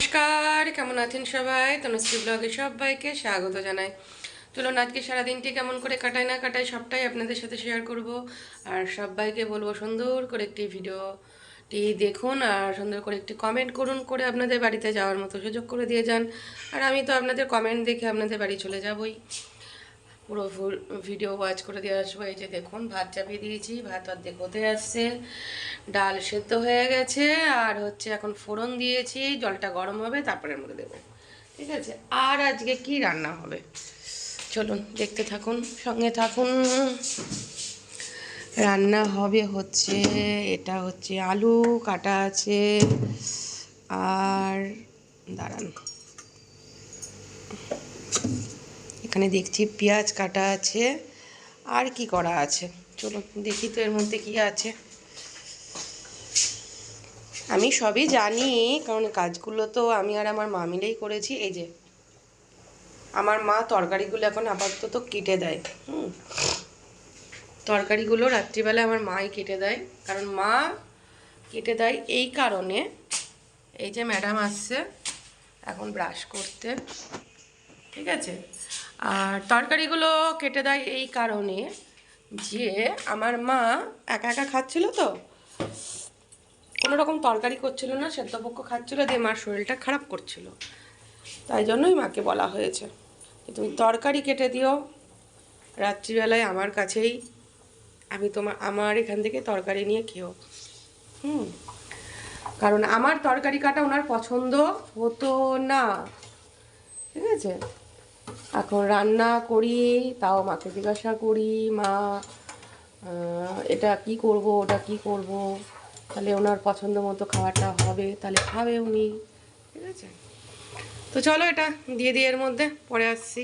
নমস্কার, কেমন আছেন সবাই? তনুশ্রী ব্লগে সবাইকে স্বাগত জানাই। চলুন, আজকে সারাদিনটি কেমন করে কাটায় না কাটায় সবটাই আপনাদের সাথে শেয়ার করব। আর সবাইকে বলব, সুন্দর করে একটি ভিডিওটি দেখুন আর সুন্দর করে একটি কমেন্ট করুন, করে আপনাদের বাড়িতে যাওয়ার মতো সুযোগ করে দিয়ে যান। আর আমি তো আপনাদের কমেন্ট দেখে আপনাদের বাড়ি চলে যাবই। পুরো ভিডিও ওয়াচ করে দিয়ে আসব এই যে দেখুন, ভাত চাপিয়ে দিয়েছি, ভাত অর্ধেক হতে আসছে, ডাল সেদ্ধ হয়ে গেছে, আর হচ্ছে এখন ফোড়ন দিয়েছি, জলটা গরম হবে, তারপরে মধ্যে দেবো, ঠিক আছে? আর আজকে কি রান্না হবে? চলুন, দেখতে থাকুন, সঙ্গে থাকুন। রান্না হবে হচ্ছে, এটা হচ্ছে আলু কাটা আছে, আর দাঁড়ান। এখানে দেখছি পেঁয়াজ কাটা আছে। আর কি করা আছে? চলো দেখি তো এর মধ্যে কি আছে। আমি সবই জানি, কারণ কাজগুলো তো আমি আর আমার মা মিলেই করেছি। এই যে, আমার মা তরকারিগুলো এখন আপাতত তো কেটে দেয়। হুম। তরকারিগুলো রাত্রিবেলা আমার মাই কেটে দেয়। কারণ মা কেটে দেয় এই কারণে। এই যে ম্যাডাম আসছে, এখন ব্রাশ করতে। ঠিক আছে? আর তরকারিগুলো কেটে দেয় এই কারণে যে আমার মা একা একা খাচ্ছিল তো। কোনো রকম তরকারি করছিল না সেদ্ধপক্ষ খাচ্ছিল, দিয়ে মার শরীরটা খারাপ করছিল। তাই জন্যই মাকে বলা হয়েছে যে তুমি তরকারি কেটে দিও। রাত্রিবেলায় আমার কাছেই আমি তোমার, আমার এখান থেকে তরকারি নিয়ে খেও। হুম। কারণ আমার তরকারি কাটা ওনার পছন্দ হতো না। ঠিক আছে? এখন রান্না করি, তাও মাকে জিজ্ঞাসা করি, মা এটা কি করব, ওটা কি করব? তাহলে ওনার পছন্দ মতো খাবারটা হবে, তাহলে খাবে উনি। ঠিক আছে? তো চলো এটা দিয়ে দিয়ে এর মধ্যে, পরে আসছি।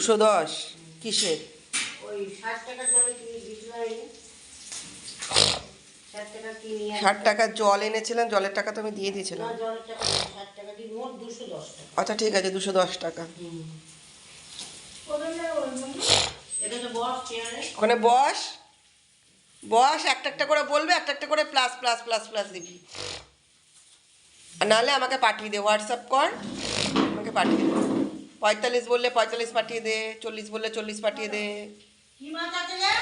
দুশো দশ কিসের? ষাট টাকা জল এনেছিলাম জলের টাকা তো আমি দিয়ে দিয়েছিলাম। আচ্ছা ঠিক আছে দুশো দশ টাকা। ওখানে বস। বস একটা একটা করে বলবে একটা একটা করে প্লাস প্লাস প্লাস প্লাস দিবি। আর নাহলে আমাকে পাঠিয়ে দে হোয়াটসঅ্যাপ কর। আমাকে পাঠিয়ে দে। পঁয়তাল্লিশ বললে পঁয়তাল্লিশ পাঠিয়ে দে চল্লিশ বললে চল্লিশ পাঠিয়ে দে কি মাছ আছে রে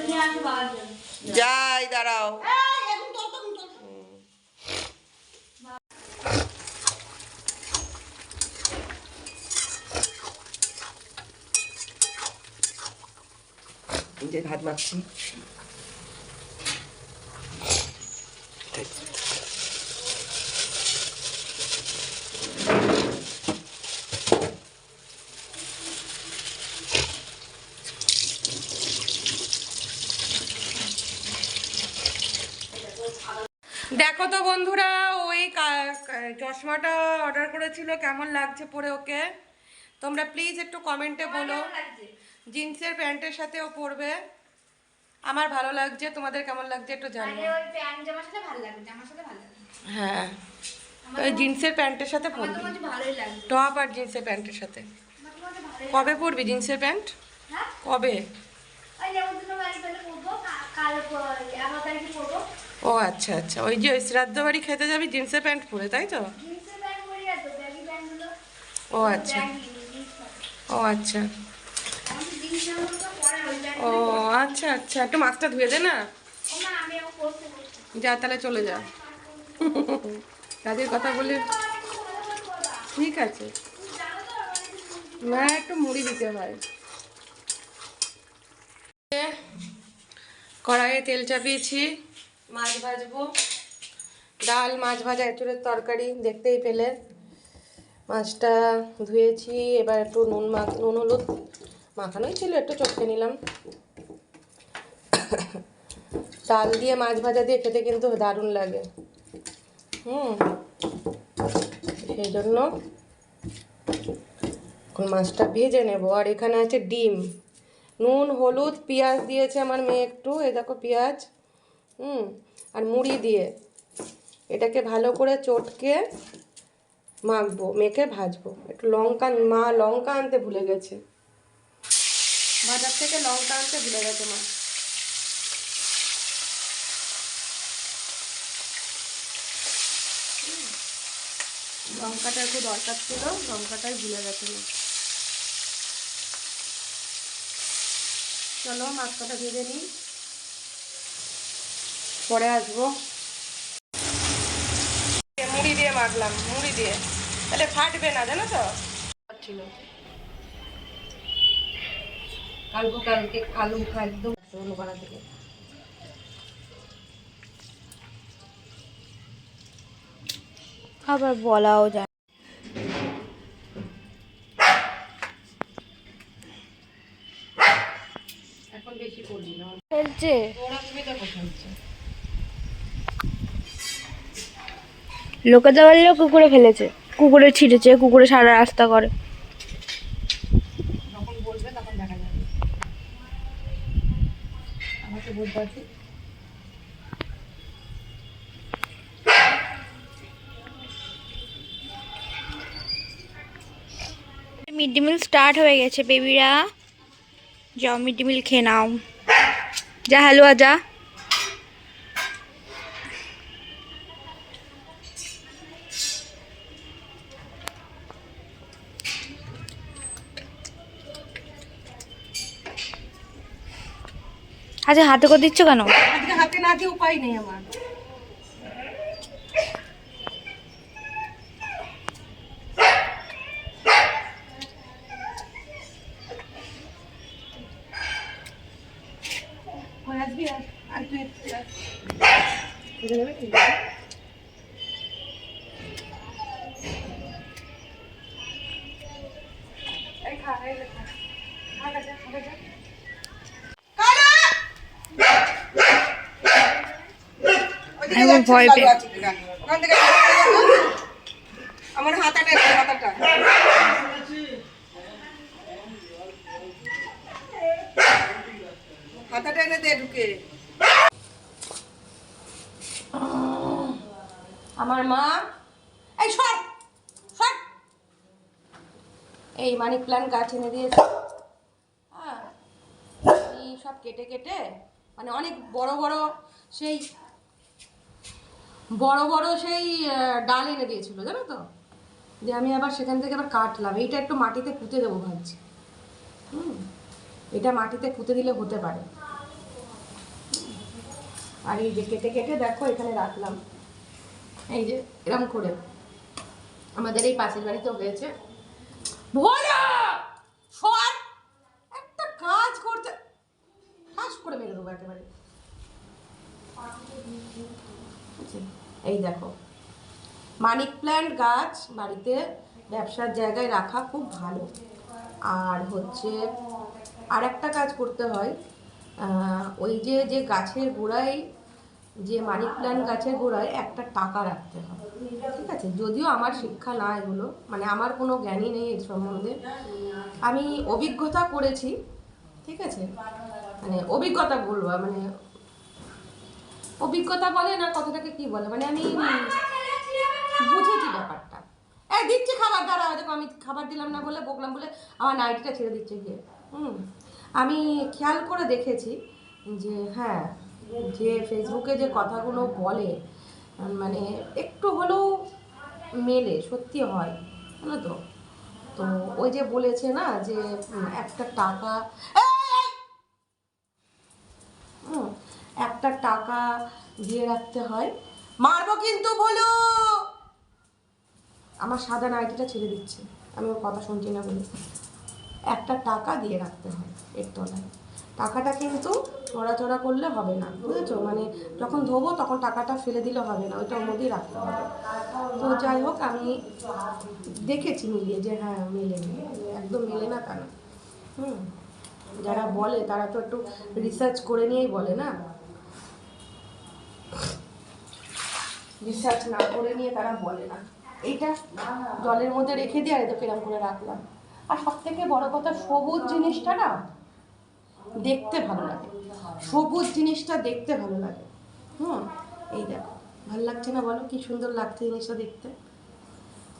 নিয়ে আসো বাবার জন্য যাই দাঁড়াও এই, এখন তোল, তোল, তোল। এই যে ভাত মাখছি দেখো তো বন্ধুরা ওই কা- কা- চশমাটা অর্ডার করেছিল কেমন লাগছে পরে ওকে? তোমরা প্লিজ একটু কমেন্টে বলো। জিন্সের প্যান্টের সাথে ও পরবে। আমার ভালো লাগছে তোমাদের কেমন লাগছে একটু জানিও। ওই প্যান্ট জামার সাথে ভালো লাগবে জামার সাথে ভালো লাগবে। হ্যাঁ। ওই জিন্সের প্যান্টের সাথে পরবি। টপ আর জিন্সের প্যান্টের সাথে। মনে কবে পরবি জিন্সের প্যান্ট? হ্যাঁ? কবে? ও আচ্ছা আচ্ছা। ওই যে ওই শ্রাদ্ধ বাড়ি খেতে যাবি জিন্সের প্যান্ট পরে তাই তো? ও আচ্ছা। ও আচ্ছা। হয়ে ও আচ্ছা আচ্ছা। একটু মাছটা ধুয়ে দে না। যা তাহলে চলে যা। কাজের কথা বলে ঠিক আছে। না একটু মুড়ি দিতে হয়। কড়াইয়ে তেল চাপিয়েছি। মাছ ভাজবো। ডাল, মাছ ভাজা এঁচুড়ের তরকারি, দেখতেই পেলে। মাছটা ধুয়েছি, এবার একটু নুন মাখ, নুন হলুদ মাখানোই ছিল, একটু চটকে নিলাম। ডাল দিয়ে মাছ ভাজা দিয়ে খেতে কিন্তু দারুণ লাগে। হুম সেই জন্য এখন মাছটা ভেজে নেব। আর এখানে আছে ডিম। নুন, হলুদ, পেঁয়াজ দিয়েছে আমার মেয়ে একটু। এ দেখো পেঁয়াজ। হুম, আর মুড়ি দিয়ে। এটাকে ভালো করে চটকে মাখবো, মেখে ভাজবো। একটু লঙ্কা, মা লঙ্কা আনতে ভুলে গেছে। বাজার থেকে লঙ্কা আনতে ভুলে গেছে মা। লঙ্কাটা একটু দরকার ছিল, লঙ্কাটাই ভুলে গেছিল চলো মাছটা ভেজে নিই। পরে আসব। মুড়ি দিয়ে মাখলাম মুড়ি দিয়ে। তাহলে ফাটবে না জানো তো? ছিল কালবো কালকে কালু একদম। অনুপাড়া থেকে। আবার বলাও যায়। এখন বেশি করবি না ফেলছে ওরা তুমি দেখো ফেলছে লোকে দেওয়ালেও কুকুরে ফেলেছে। কুকুরে ছিঁড়েছে কুকুরে সারা রাস্তা করে। মিড ডে মিল স্টার্ট হয়ে গেছে বেবিরা। যাও মিড ডে মিল খেয়ে নাও। যা হালুয়া যা। আচ্ছা হাতে করে দিচ্ছ কেন? আজকে হাতে না দিয়ে উপায় নেই আমার। আর ভয় পেয়ে। ওখান থেকে আমার হাতাটা হাতাটা। হাতাটা এনে দে ঢুকে। আমার মা। এই সর সর। এই মানি প্ল্যান্ট গাছ এনে দিয়েছে। হ্যাঁ। সব কেটে কেটে মানে অনেক বড় বড় সেই বড় বড় সেই ডাল এনে দিয়েছিল, জানো তো? যে আমি আবার সেখান থেকে আবার কাটলাম। এইটা একটু মাটিতে পুঁতে দেবো ভাবছি। হুম? এটা মাটিতে পুঁতে দিলে হতে পারে। আর এই যে কেটে কেটে দেখো, এখানে রাখলাম। এই যে এরম করে। আমাদের এই পাশের বাড়িতে হয়েছে। ভোলা! একটা কাজ করতে করে মেরে দেবো একেবারে। আছে। এই দেখো, মানিক প্ল্যান্ট গাছ বাড়িতে ব্যবসার জায়গায় রাখা খুব ভালো। আর হচ্ছে আর একটা কাজ করতে হয় ওই যে যে গাছের গোড়ায়, যে মানিক প্ল্যান্ট গাছের গোড়ায় একটা টাকা রাখতে হয়। ঠিক আছে? যদিও আমার শিক্ষা না এগুলো মানে আমার কোনো জ্ঞানই নেই এর সম্বন্ধে। আমি অভিজ্ঞতা করেছি, ঠিক আছে? মানে অভিজ্ঞতা বলব মানে অভিজ্ঞতা বলে না কথাটাকে কি বলে? মানে আমি বুঝেছি ব্যাপারটা। এই দিচ্ছে খাবার, দাঁড়া, দেখো আমি খাবার দিলাম না বলে বকলাম বলে আমার নাইটিটা ছেড়ে দিচ্ছে গিয়ে। হুম। আমি খেয়াল করে দেখেছি যে হ্যাঁ যে ফেসবুকে যে কথাগুলো বলে মানে একটু হলেও মেলে, সত্যি হয় তো? তো ওই যে বলেছে না যে একটা টাকা এই, এই, একটা টাকা দিয়ে রাখতে হয়। মারবো কিন্তু, বলো! আমার সাদা নাইটিটা ছেড়ে দিচ্ছে। আমি ওর কথা শুনছি না বলে। একটা টাকা দিয়ে রাখতে হয় এর তলায়। টাকাটা কিন্তু চড়াচড়া করলে হবে না, বুঝেছ? মানে যখন ধোবো তখন টাকাটা ফেলে দিলে হবে না, ওইটা ওর মধ্যেই রাখতে হবে। তো যাই হোক, আমি দেখেছি মিলিয়ে যে হ্যাঁ মেলে একদম মেলে না তা না হুম, যারা বলে তারা তো একটু রিসার্চ করে নিয়েই বলে না? রিসার্চ না করে নিয়ে তারা বলে না। এইটা জলের মধ্যে রেখে দিয়ে আর এটা কিরম করে রাখলাম। আর সব থেকে বড় কথা, সবুজ জিনিসটা না দেখতে ভালো লাগে। সবুজ জিনিসটা দেখতে ভালো লাগে। হুম, এই দেখো, ভালো লাগছে না বলো? কি সুন্দর লাগছে জিনিসটা দেখতে।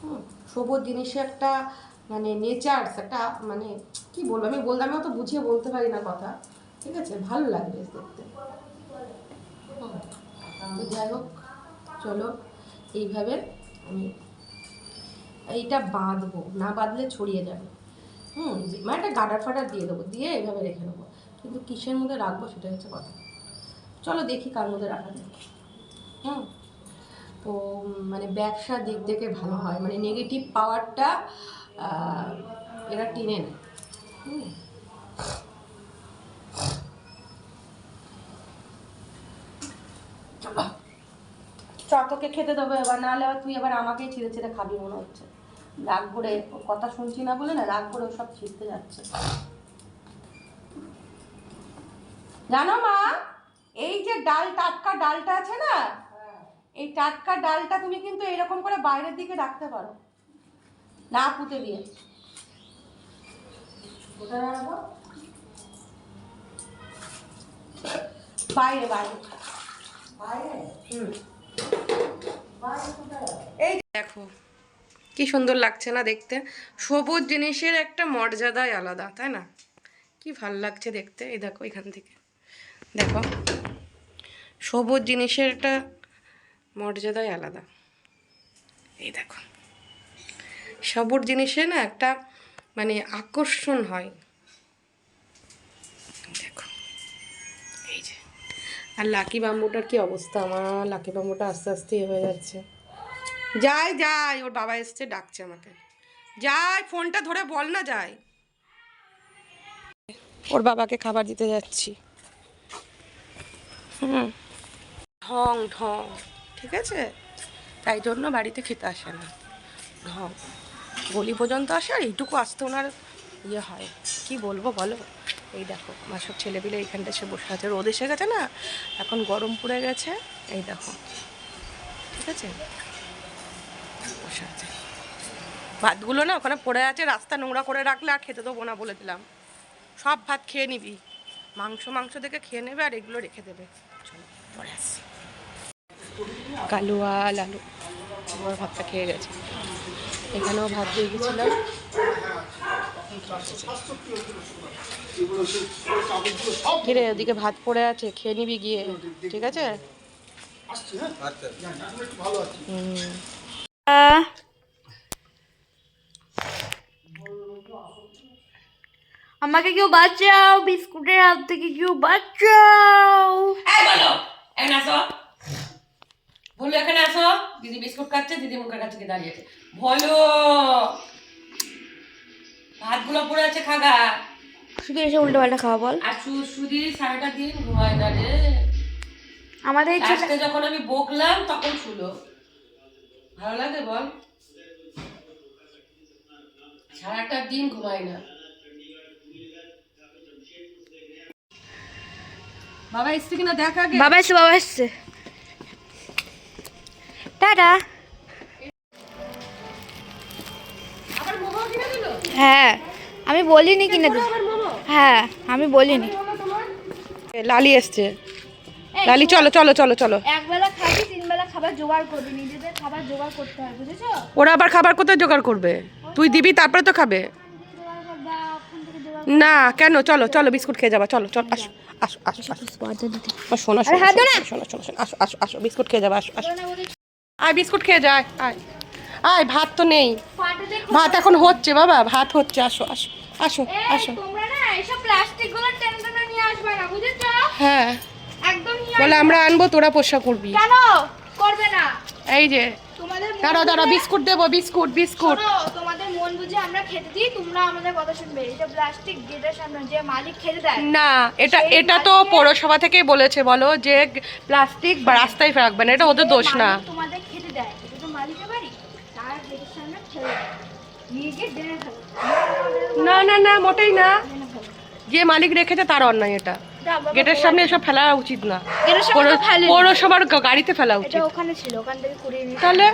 হুম, সবুজ জিনিসে একটা মানে নেচার্স একটা মানে কি বলব? আমি বললাম আমি অত বুঝিয়ে বলতে পারি না কথা। ঠিক আছে? ভালো লাগবে দেখতে। তো যাই হোক চলো, এইভাবে আমি এইটা বাঁধবো, না বাঁধলে ছড়িয়ে যাবে। হুম মানে একটা গাডার ফাডার দিয়ে দেবো, দিয়ে এইভাবে রেখে দেবো। কিন্তু কিসের মধ্যে রাখব সেটা হচ্ছে কথা। চলো দেখি কার মধ্যে রাখা যায়। হুম, তো মানে ব্যবসার দিক থেকে ভালো হয় মানে নেগেটিভ পাওয়ারটা এরা টেনে নেয়। হুম। চলো। চ তোকে খেতে দেবো এবার নাহলে আবার তুই এবার আমাকেই ছিঁড়ে ছিঁড়ে খাবি মনে হচ্ছে। রাগ করে কথা শুনছি না বলে না রাগ করে সব ছিঁড়তে যাচ্ছে। জানো মা এই যে ডাল টাটকা ডালটা আছে না এই টাটকা ডালটা তুমি কিন্তু এরকম করে বাইরের দিকে রাখতে পারো। না পুঁতে দিয়ে। বাইরে বাইরে। বাইরে? হুম। দেখো, কি সুন্দর লাগছে না দেখতে? সবুজ জিনিসের একটা মর্যাদাই আলাদা, তাই না? কি ভালো লাগছে দেখতে, এই দেখো এখান থেকে। দেখো, সবুজ জিনিসের একটা মর্যাদাই আলাদা। এই দেখো, সবুজ জিনিসে না একটা মানে আকর্ষণ হয়। দেখো, এই যে। আর লাকি বাম্বুটার কি অবস্থা? আমার লাকি বাম্বুটা আস্তে আস্তে হয়ে যাচ্ছে। যাই যাই ওর বাবা এসছে ডাকছে আমাকে। যাই ফোনটা ধরে বল না যাই ওর বাবাকে খাবার দিতে যাচ্ছি। হুম। ঢং ঢং। ঠিক আছে? তাই জন্য বাড়িতে খেতে আসে না। ঢং। গলি পর্যন্ত আসে আর এইটুকু আসতে ওনার ইয়ে হয়। কি বলব বলো? এই দেখো আমার সব ছেলেপিলে এইখানটা এসে বসে আছে। রোদ এসে গেছে না? এখন গরম পড়ে গেছে। এই দেখো। ঠিক আছে? বসে আছে। ভাতগুলো না ওখানে পড়ে আছে রাস্তা নোংরা করে রাখলে আর খেতে দেবো না বলে দিলাম। সব ভাত খেয়ে নিবি। মাংস মাংস দেখে খেয়ে নেবে আর এগুলো রেখে দেবে। চলো পরে আসি। কালুয়া লালু আমার ভাতটা খেয়ে গেছে। এখানেও ভাত দিয়ে গেছিলাম। কিরে ওদিকে ভাত পড়ে আছে খেয়ে নিবি গিয়ে ঠিক আছে? হুম। আহ, আমাকে কেউ বাঁচাও বিস্কুটের হাত থেকে কেউ বাঁচাও। এখানে আসো বলো এখানে আসো। দিদি বিস্কুট খাচ্ছে দিদি মুখের কাছে দাঁড়িয়েছে বলো ভাতগুলো পড়ে আছে খাগা। শুধু এসে উল্টো পাল্টা খাওয়া বল। আর সুদি সারাটা দিন ঘুমায় না রে। আমাদের যখন আমি বকলাম তখন শুলো। ভালো লাগে বল? সারাটা দিন ঘুমায় না। বাবা এসছে কিনা দেখ আগে। বাবা এসছে বাবা এসছে। টাটা। আবার মোমো কিনে দিল? হ্যাঁ আমি বলিনি কিনে হ্যাঁ আমি বলিনি। লালি এসছে। লালি চলো চলো চলো চলো। একবেলা খাবি খাবার জোগাড় করবি নিজেদের খাবার জোগাড় করতে হয় বুঝেছ? ওরা আবার খাবার কোথায় জোগাড় করবে? তুই দিবি তারপরে তো খাবে। না কেন? চলো চলো বিস্কুট খেয়ে যাবা চলো চলো আসো আসো আসো আসো। বাজা দিতে ও, শোনো শোনো। শোনো শোনো আসো আসো আসো বিস্কুট খেয়ে যাবা আসো আসো। আয় বিস্কুট খেয়ে যায় আয় আয়। ভাত তো নেই। ভাত এখন হচ্ছে বাবা ভাত হচ্ছে আসো আসো আসো আসো। হ্যাঁ। বলে আমরা আনব তোরা পোষা করবি। কেন? করবে না। এই যে। তোমাদের মন দাঁড়া দাঁড়া বিস্কুট দেবো বিস্কুট বিস্কুট। তোমাদের মন বুঝে আমরা খেতে দিই তোমরা আমাদের কথা শুনবে। এটা প্লাস্টিক গেটের সামনে যে মালিক খেতে দেয় না এটা এটা তো পৌরসভা থেকেই বলেছে বলো যে প্লাস্টিক বা রাস্তায় রাখবেন এটা ওদের দোষ না। তোমাদের খেতে দেয় এটা তো মালিকের বাড়ি তার গেটের সামনে ফেলো। না না না মোটেই না। যে মালিক রেখেছে তার অন্যায় এটা। গেটের সামনে এসব ফেলা উচিত না। পৌরসভার গাড়িতে ফেলা উচিত। ওখানে ছিল ওখান থেকে তাহলে?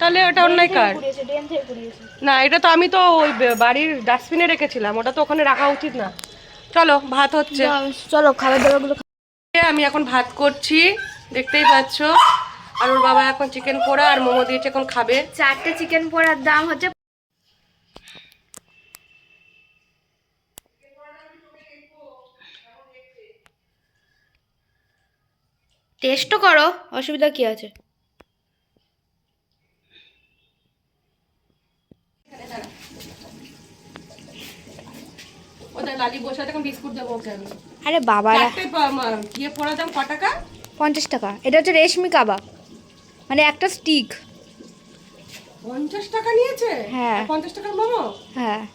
তাহলে ওটা অন্যায় কার? না এটা তো আমি তো ওই বাড়ির ডাস্টবিনে রেখেছিলাম ওটা তো ওখানে রাখা উচিত না। চলো ভাত হচ্ছে। চলো খাবার দাবার আমি এখন ভাত করছি দেখতেই পাচ্ছ। আর ওর বাবা এখন চিকেন পোড়া আর মোমো দিয়েছে এখন খাবে। চারটে চিকেন পোড়ার দাম হচ্ছে টেস্টও করো অসুবিধা কি আছে? আরে মা- ইয়ে পঞ্চাশ টাকা। এটা হচ্ছে রেশমি কাবাব। মানে একটা স্টিক পঞ্চাশ টাকা নিয়েছে? হ্যাঁ। পঞ্চাশ টাকার মোমো? হ্যাঁ।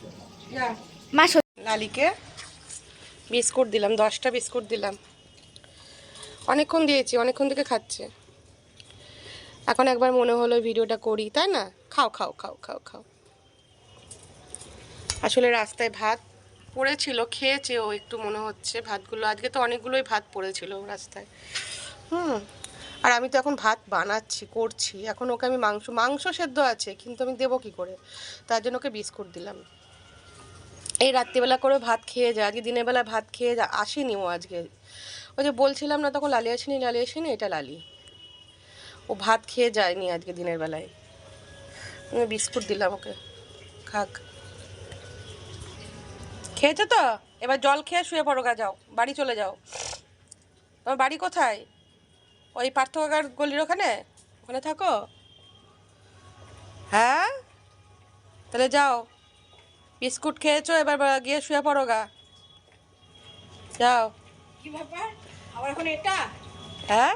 মা লালিকে বিস্কুট দিলাম দশটা বিস্কুট দিলাম। অনেকক্ষণ দিয়েছি, অনেকক্ষণ থেকে খাচ্ছে। এখন একবার মনে হলো ভিডিওটা করি, তাই না? খাও খাও খাও খাও খাও। আসলে রাস্তায় ভাত পড়েছিল, খেয়েছে ও একটু মনে হচ্ছে ভাতগুলো। আজকে তো অনেকগুলোই ভাত পড়েছিল রাস্তায়। হুম, আর আমি তো এখন ভাত বানাচ্ছি, করছি। এখন ওকে আমি মাংস মাংস সেদ্ধ আছে, কিন্তু আমি দেবো কি করে? তার জন্য ওকে বিস্কুট দিলাম। এই রাত্রিবেলা করে ভাত খেয়ে যায়, আজকে দিনের বেলা ভাত খেয়ে যা ও আজকে। ওই যে বলছিলাম না তখন লালি আসেনি লালি আসেনি, এটা লালি। ও ভাত খেয়ে যায়নি আজকে দিনের বেলায়। আমি বিস্কুট দিলাম ওকে, খাক। খেয়েছো তো? এবার জল খেয়ে শুয়ে পড়ো গা, যাও, বাড়ি চলে যাও। তোমার বাড়ি কোথায়? ওই পার্থ কাকার গলির ওখানে? ওখানে থাকো। হ্যাঁ? তাহলে যাও। বিস্কুট খেয়েছো, এবার গিয়ে শুয়ে পড়ো গা। যাও। কি ব্যাপার? আবার এখন এটা? হ্যাঁ?